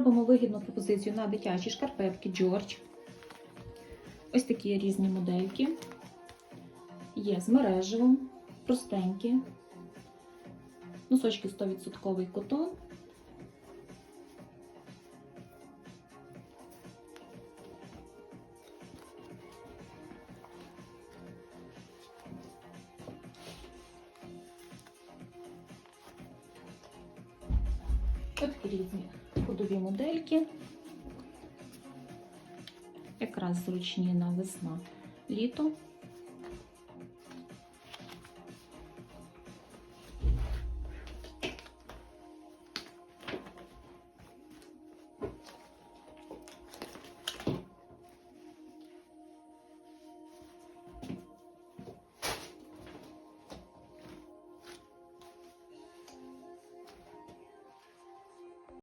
робимо вигідну пропозицію на дитячі шкарпетки George. Ось такі різні модельки. Є з мережевим, простенькі. Носочки 100% котон. Ось такі ходові модельки. Якраз зручні на весна літо.